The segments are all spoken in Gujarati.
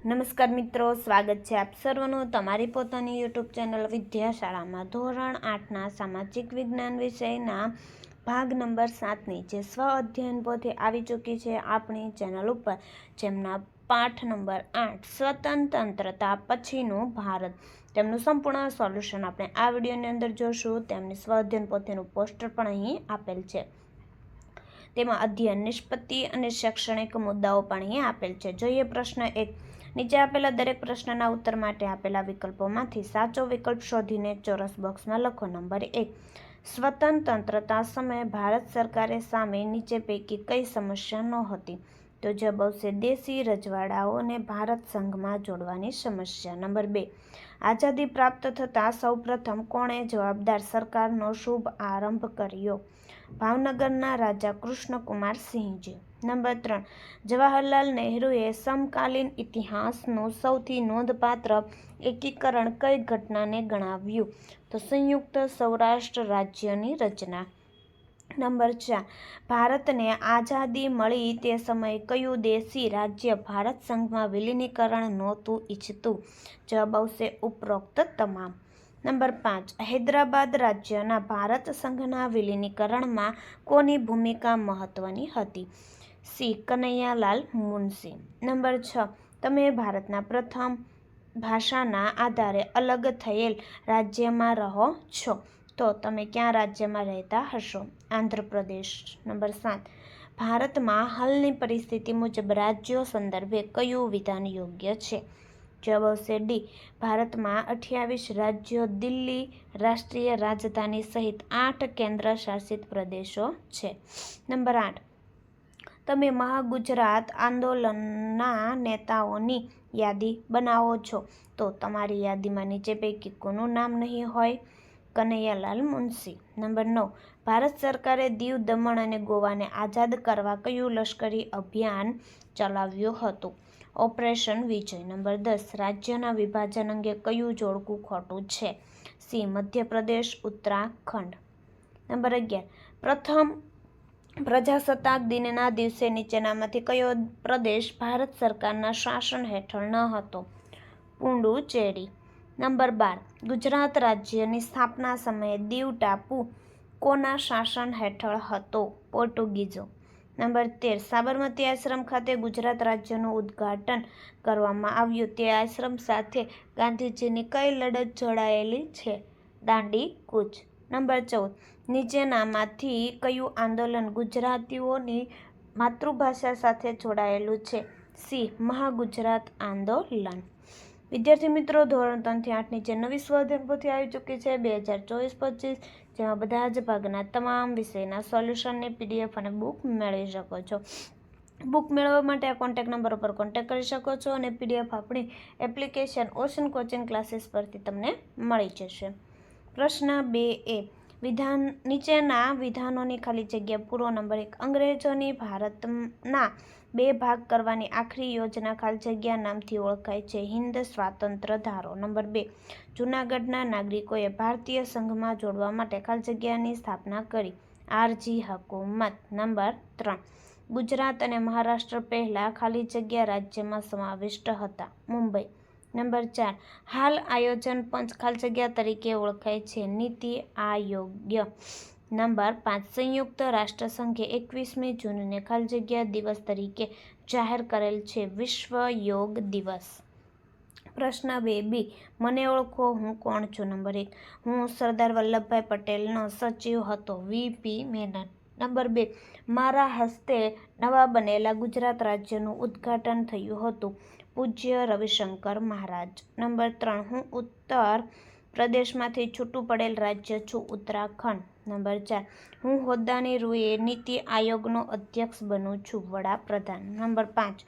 નમસ્કાર મિત્રો, સ્વાગત છે આપ સર્વનું તમારી પોતાની યુટ્યુબ ચેનલ વિદ્યાશાળામાં. ધોરણ આઠના સામાજિક વિજ્ઞાન વિષયના ભાગ નંબર સાતની જે સ્વ અધ્યયન પોથી આવી ચૂકી છે આપણી ચેનલ ઉપર, જેમના પાઠ નંબર આઠ, સ્વતંત્રતા પછીનું ભારત. તેમનું સંપૂર્ણ સોલ્યુશન આપણે આ વિડીયોની અંદર જોશું. તેમની સ્વ અધ્યયન પોથીનું પોસ્ટર પણ અહીં આપેલ છે. તેમાં અધ્યયન, નિષ્પત્તિ અને શૈક્ષણિક મુદ્દાઓ પણ અહીં આપેલ છે. જોઈએ પ્રશ્ન એક. નીચે આપેલા દરેક પ્રશ્નના ઉત્તર માટે આપેલા વિકલ્પોમાંથી સાચો વિકલ્પ શોધીને ચોરસ બોક્સમાં લખો. નંબર એક, સ્વતંત્રતા સમયે ભારત સરકારે સામે નીચે પૈકી કઈ સમસ્યા નહોતી? તો જવાબ આવશે દેશી રજવાડાઓને ભારત સંઘમાં જોડવાની સમસ્યા. નંબર બે, આઝાદી પ્રાપ્ત થતાં સૌપ્રથમ કોણે જવાબદાર સરકારનો શુભ આરંભ કર્યો? ભાવનગરના રાજા કૃષ્ણકુમાર સિંહજી. નંબર ત્રણ. જવાહરલાલ નહેરુએ સમકાલીન ઇતિહાસનું સૌથી નોંધપાત્ર એકીકરણ કઈ ઘટનાને ગણાવ્યું? તો સંયુક્ત સૌરાષ્ટ્ર રાજ્યની રચના. નંબર ચાર. ભારતને આઝાદી મળી તે સમયે કયું દેશી રાજ્ય ભારત સંઘમાં વિલીનીકરણ નહોતું ઈચ્છતું? જવાબ આવશે ઉપરોક્ત તમામ. નંબર પાંચ. હૈદરાબાદ રાજ્યના ભારત સંઘના વિલીનીકરણમાં કોની ભૂમિકા મહત્વની હતી? સી, કનૈયાલાલ મુનશી. નંબર છ, તમે ભારતના પ્રથમ ભાષાના આધારે અલગ થયેલ રાજ્યમાં રહો છો, તો તમે ક્યાં રાજ્યમાં રહેતા હશો? આંધ્રપ્રદેશ. નંબર સાત, ભારતમાં હાલની પરિસ્થિતિ મુજબ રાજ્યો સંદર્ભે કયું વિધાન યોગ્ય છે? જવાબ આવશે ડી, ભારતમાં અઠ્યાવીસ રાજ્યો દિલ્હી રાષ્ટ્રીય રાજધાની સહિત આઠ કેન્દ્ર શાસિત પ્રદેશો છે. નંબર આઠ તમે મહાગુજરાત આંદોલનના નેતાઓની યાદી બનાવો છો, તો તમારી યાદીમાં નીચે પૈકી કોનું નામ નહીં હોય? કનૈયાલાલ મુનશી. નંબર નવ. ભારત સરકારે દીવ દમણ અને ગોવાને આઝાદ કરવા કયું લશ્કરી અભિયાન ચલાવ્યું હતું? ઓપરેશન વિજય. નંબર દસ. રાજ્યના વિભાજન અંગે કયું જોડકું ખોટું છે? સી. મધ્યપ્રદેશ, ઉત્તરાખંડ. નંબર અગિયાર. પ્રથમ પ્રજાસત્તાક દિનના દિવસે નીચેનામાંથી કયો પ્રદેશ ભારત સરકારના શાસન હેઠળ ન હતો? પુડુચેરી. નંબર બાર. ગુજરાત રાજ્યની સ્થાપના સમયે દીવ ટાપુ કોના શાસન હેઠળ હતો? પોર્ટુગીઝો. નંબર તેર. સાબરમતી આશ્રમ ખાતે ગુજરાત રાજ્યનું ઉદ્ઘાટન કરવામાં આવ્યું. તે આશ્રમ સાથે ગાંધીજીની કઈ લડત જોડાયેલી છે? દાંડી કૂચ નંબર ચૌદ. નીચેનામાંથી કયું આંદોલન ગુજરાતીઓની માતૃભાષા સાથે જોડાયેલું છે? સી. મહાગુજરાત આંદોલન. વિદ્યાર્થી મિત્રો, ધોરણ ત્રણથી આઠની જે નવી સ્વાધ્યાય આવી ચૂકી છે. બે હજાર ચોવીસ પચીસ, જેમાં બધા જ ભાગના તમામ વિષયના સોલ્યુશનની પીડીએફ અને બુક મેળવી શકો છો. બુક મેળવવા માટે આ કોન્ટેક્ટ નંબર ઉપર કોન્ટેક્ટ કરી શકો છો અને પીડીએફ આપણી એપ્લિકેશન ઓશન કોચિંગ ક્લાસીસ પરથી તમને મળી જશે. પ્રશ્ન બે એ. વિધાન, નીચેના વિધાનોની ખાલી જગ્યા પૂરો નંબર એક. અંગ્રેજોની ભારતના બે ભાગ કરવાની આખરી યોજના ખાલી જગ્યા નામથી ઓળખાય છે. હિન્દ સ્વાતંત્ર્ય ધારો નંબર બે. જૂનાગઢના નાગરિકોએ ભારતીય સંઘમાં જોડવા માટે ખાલી જગ્યાની સ્થાપના કરી. આરજી હકુમત નંબર ત્રણ. ગુજરાત અને મહારાષ્ટ્ર પહેલાં ખાલી જગ્યા રાજ્યમાં સમાવિષ્ટ હતા. મુંબઈ નંબર ચાર. હાલ આયોજન પંચ ખાલી જગ્યા તરીકે ઓળખાય છે. નીતિ આયોગ્ય. નંબર પાંચ. સંયુક્ત રાષ્ટ્રસંઘે એકવીસમી જૂનને ખાલી જગ્યા દિવસ તરીકે જાહેર કરેલ છે. વિશ્વ યોગ દિવસ. પ્રશ્ન બે. બી. મને ઓળખો. હું કોણ છું? નંબર એક. હું સરદાર વલ્લભભાઈ પટેલનો સચિવ હતો. વીપી મેનન. નંબર બે. મારા હસ્તે નવા બનેલા ગુજરાત રાજ્યનું ઉદ્ઘાટન થયું હતું. પૂજ્ય રવિશંકર મહારાજ. નંબર ત્રણ, હું ઉત્તર પ્રદેશમાંથી છૂટું પડેલ રાજ્ય છું, ઉત્તરાખંડ. નંબર ચાર, હું હોદ્દાની રૂએ નીતિ આયોગનો અધ્યક્ષ બનું છું, વડાપ્રધાન. નંબર પાંચ,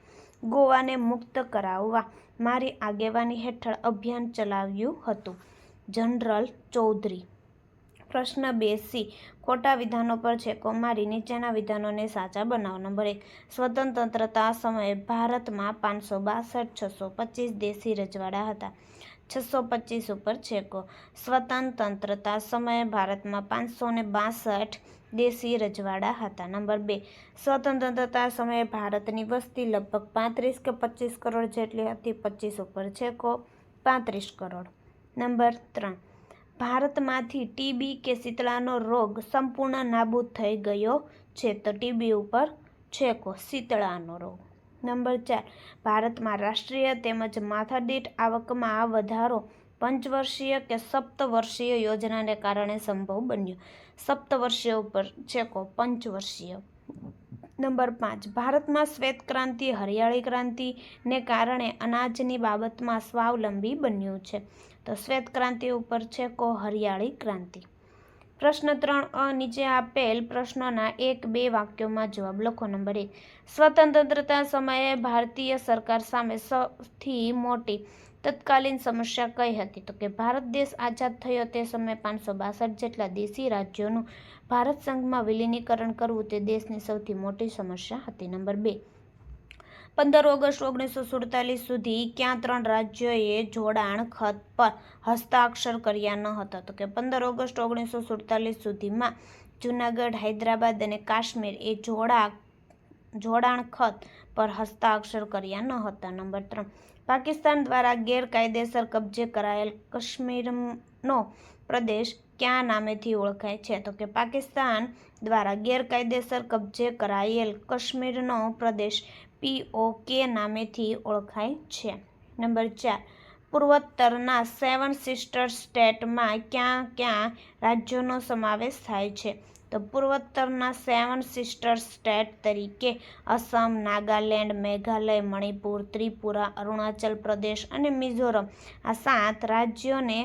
ગોવાને મુક્ત કરાવવા મારી આગેવાની હેઠળ અભિયાન ચલાવ્યું હતું. જનરલ ચૌધરી પ્રશ્ન બે સી ખોટા વિધાનો પર છે કૌમારી નીચેના વિધાનોને સાચા બનાવો. નંબર એક, સ્વતંત્રતા સમયે ભારતમાં પાંચસો બાસઠ, છસો પચીસ દેશી રજવાડા હતા. છસો પચીસ ઉપર છેકો. સ્વતંત્રતા સમયે ભારતમાં પાંચસો ને બાસઠ દેશી રજવાડા હતા. નંબર બે, સ્વતંત્રતા સમયે ભારતની વસ્તી લગભગ પાંત્રીસ કે પચીસ કરોડ જેટલી હતી. પચીસ ઉપર છેકો પાંત્રીસ કરોડ. નંબર ત્રણ ભારતમાંથી ટીબી કે શીતળાનો રોગ સંપૂર્ણ નાબૂદ થઈ ગયો છે તો ટીબી ઉપર છેકો શીતળાનો રોગ. નંબર ચાર, ભારતમાં રાષ્ટ્રીય તેમજ માથાદીઠ આવકમાં આ વધારો પંચવર્ષીય કે સપ્તવર્ષીય યોજનાને કારણે સંભવ બન્યો. સપ્તવર્ષીય ઉપર છેકો પંચવર્ષીય. નંબર પાંચ, ભારતમાં શ્વેત ક્રાંતિ, હરિયાળી ક્રાંતિને કારણે અનાજની બાબતમાં સ્વાવલંબી બન્યું છે. તો શ્વેત ક્રાંતિ ઉપર છે કો હરિયાળી ક્રાંતિ. પ્રશ્ન ત્રણ, અ નીચે આપેલ પ્રશ્નોના એક, બે વાક્યોમાં જવાબ લખો. નંબર એક, સ્વતંત્રતા સમયે ભારતીય સરકાર સામે સૌથી મોટી તત્કાલીન સમસ્યા કઈ હતી? તો કે ભારત દેશ આઝાદ થયો તે સમયે પાંચસો બાસઠ જેટલા દેશી રાજ્યોનું ભારત સંઘમાં વિલીનીકરણ કરવું તે દેશની સૌથી મોટી સમસ્યા હતી. નંબર બે પંદર ઓગસ્ટ ઓગણીસો સુડતાલીસ સુધી ક્યાં ત્રણ રાજ્યોએ જોડાણ, ખત પર હસ્તાક્ષર કર્યા ન હતા? તો કે પંદર ઓગસ્ટ ઓગણીસો સુડતાલીસ સુધીમાં જૂનાગઢ, હૈદરાબાદ અને કાશ્મીર એ જોડા, જોડાણ, ખત પર હસ્તાક્ષર કર્યા ન હતા? નંબર ત્રણ. પાકિસ્તાન દ્વારા ગેરકાયદેસર કબજે કરાયેલ કાશ્મીરનો પ્રદેશ કયા નામેથી ઓળખાય છે? તો કે પાકિસ્તાન દ્વારા ગેરકાયદેસર કબજે કરાયેલ કાશ્મીરનો પ્રદેશ પીઓકે નામેથી ઓળખાય છે. નંબર ચાર, પૂર્વોત્તરના સેવન સિસ્ટર સ્ટેટમાં ક્યાં ક્યાં રાજ્યોનો સમાવેશ થાય છે? તો પૂર્વોત્તરના સેવન સિસ્ટર સ્ટેટ તરીકે અસમ નાગાલેન્ડ, મેઘાલય, મણિપુર, ત્રિપુરા, અરુણાચલ પ્રદેશ અને મિઝોરમ આ સાત રાજ્યોને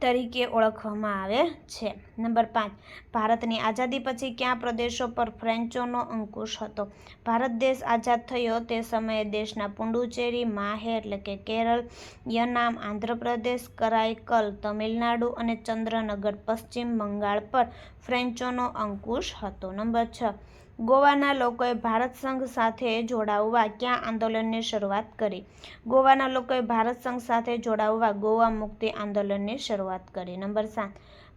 તરીકે ઓળખવામાં આવે છે. નંબર પાંચ, ભારતની આઝાદી પછી કયા પ્રદેશો પર ફ્રેન્ચોનો અંકુશ હતો? ભારત દેશ આઝાદ થયો તે સમયે દેશના પુડુચેરી માહે એટલે કે કેરળ, યનામ, આંધ્રપ્રદેશ કરાઈકલ તમિલનાડુ અને ચંદ્રનગર, પશ્ચિમ બંગાળ પર ફ્રેન્ચોનો અંકુશ હતો. નંબર છ ગોવાના લોકોએ ભારત સંઘ સાથે જોડાવવા ક્યાં આંદોલનની શરૂઆત કરી? ગોવાના લોકોએ ભારત સંઘ સાથે જોડાવવા ગોવા મુક્તિ આંદોલનની શરૂઆત કરી. નંબર સાત.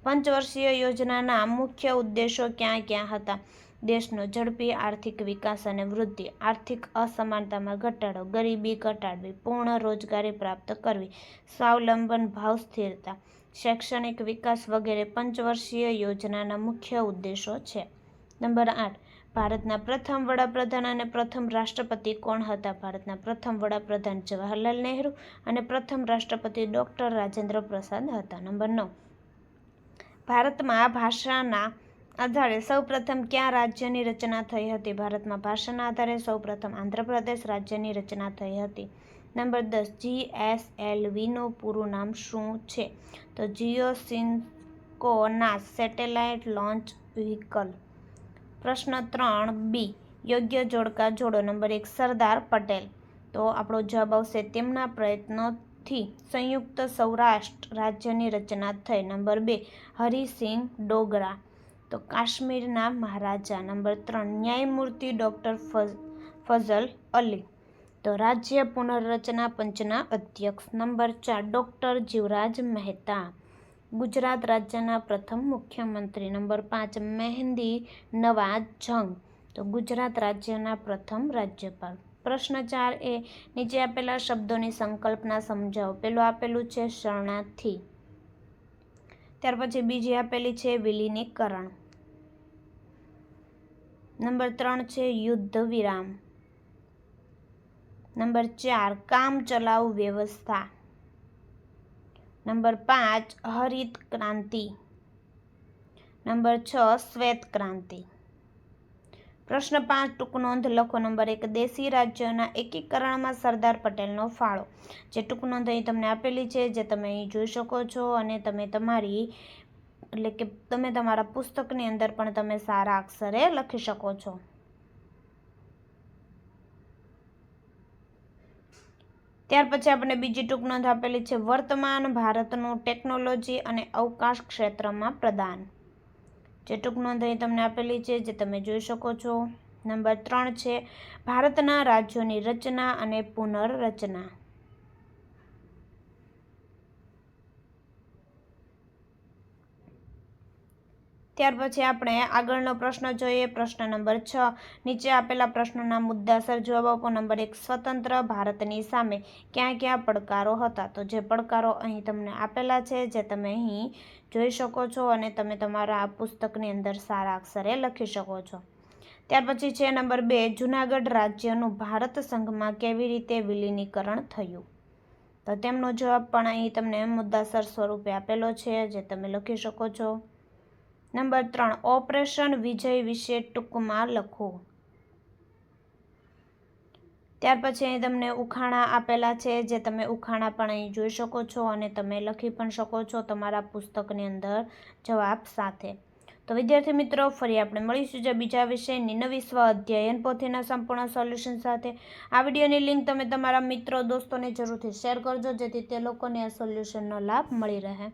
પંચવર્ષીય યોજનાના મુખ્ય ઉદ્દેશો ક્યાં ક્યાં હતા? દેશનો ઝડપી આર્થિક વિકાસ અને વૃદ્ધિ, આર્થિક અસમાનતામાં ઘટાડો, ગરીબી ઘટાડવી, પૂર્ણ રોજગારી પ્રાપ્ત કરવી, સ્વાવલંબન ભાવ સ્થિરતા, શૈક્ષણિક વિકાસ વગેરે પંચવર્ષીય યોજનાના મુખ્ય ઉદ્દેશો છે. નંબર આઠ. ભારતના પ્રથમ વડાપ્રધાન અને પ્રથમ રાષ્ટ્રપતિ કોણ હતા? ભારતના પ્રથમ વડાપ્રધાન જવાહરલાલ નહેરુ અને પ્રથમ રાષ્ટ્રપતિ ડૉક્ટર રાજેન્દ્ર પ્રસાદ હતા. નંબર નવ. ભારતમાં ભાષાના આધારે સૌપ્રથમ ક્યાં રાજ્યની રચના થઈ હતી? ભારતમાં ભાષાના આધારે સૌપ્રથમ આંધ્રપ્રદેશ રાજ્યની રચના થઈ હતી. નંબર દસ. જી એસ એલ વીનું પૂરું નામ શું છે? તો geosynchronous satellite launch vehicle પ્રશ્ન ત્રણ બી, યોગ્ય જોડકા જોડો. નંબર એક, સરદાર પટેલ. તો આપણો જવાબ આવશે તેમના પ્રયત્નોથી સંયુક્ત સૌરાષ્ટ્ર રાજ્યની રચના થઈ. નંબર બે, હરિસિંહ ડોગરા. તો કાશ્મીરના મહારાજા. નંબર ત્રણ, ન્યાયમૂર્તિ ડૉક્ટર ફઝલ અલી. તો રાજ્ય પુનર્રચના પંચના અધ્યક્ષ. નંબર ચાર, ડૉક્ટર જીવરાજ મહેતા. ગુજરાત રાજ્યના પ્રથમ મુખ્યમંત્રી. નંબર પાંચ, મહેંદી નવાઝ જંગ. તો ગુજરાત રાજ્યના પ્રથમ રાજ્યપાલ. પ્રશ્ન ચાર એ, નીચે આપેલા શબ્દોની સંકલ્પના સમજાવો. પેલું આપેલું છે શરણાર્થી. ત્યાર પછી બીજી આપેલી છે વિલીનીકરણ. નંબર ત્રણ છે યુદ્ધ વિરામ નંબર ચાર, કામ ચલાવ વ્યવસ્થા. નંબર પાંચ, હરિત ક્રાંતિ. નંબર છ, શ્વેત ક્રાંતિ. પ્રશ્ન પાંચ, ટૂંક નોંધ લખો. નંબર એક, દેશી રાજ્યોના એકીકરણમાં સરદાર પટેલનો ફાળો. જે ટૂંક નોંધ અહીં તમને આપેલી છે, જે તમે અહીં જોઈ શકો છો અને તમે તમારી, એટલે કે તમે તમારા પુસ્તકની અંદર પણ તમે સારા અક્ષરે લખી શકો છો. ત્યાર પછી આપણે બીજી ટૂંક નોંધ આપેલી છે, વર્તમાન ભારતનું ટેકનોલોજી અને અવકાશ ક્ષેત્રમાં પ્રદાન. જે ટૂંક નોંધ અહીં તમને આપેલી છે, જે તમે જોઈ શકો છો. નંબર ત્રણ છે, ભારતના રાજ્યોની રચના અને પુનર્રચના. ત્યાર પછી આપણે આગળનો પ્રશ્ન જોઈએ. પ્રશ્ન નંબર છ. નીચે આપેલા પ્રશ્નોના મુદ્દાસર જવાબ આપો નંબર એક, સ્વતંત્ર ભારતની સામે ક્યાં ક્યાં પડકારો હતા? તો જે પડકારો અહીં તમને આપેલા છે, જે તમે અહીં જોઈ શકો છો અને તમે તમારા આ પુસ્તકની અંદર સારા અક્ષરે લખી શકો છો. ત્યાર પછી છે નંબર બે, જૂનાગઢ રાજ્યનું ભારત સંઘમાં કેવી રીતે વિલીનીકરણ થયું? તો તેમનો જવાબ પણ અહીં તમને મુદ્દાસર સ્વરૂપે આપેલો છે, જે તમે લખી શકો છો. નંબર ત્રણ, ઓપરેશન વિજય વિશે ટૂંકમાં લખો. ત્યાર પછી અહીં તમને ઉખાણા આપેલા છે, જે તમે ઉખાણા પણ અહીં જોઈ શકો છો અને તમે લખી પણ શકો છો તમારા પુસ્તકની અંદર જવાબ સાથે. તો વિદ્યાર્થી મિત્રો, ફરી આપણે મળીશું જે બીજા વિષયની નવી સ્વ અધ્યયન પોથીના સંપૂર્ણ સોલ્યુશન સાથે. આ વિડીયોની લિંક તમે તમારા મિત્રો, દોસ્તોને જરૂરથી શેર કરજો, જેથી તે લોકોને આ સોલ્યુશનનો લાભ મળી રહે.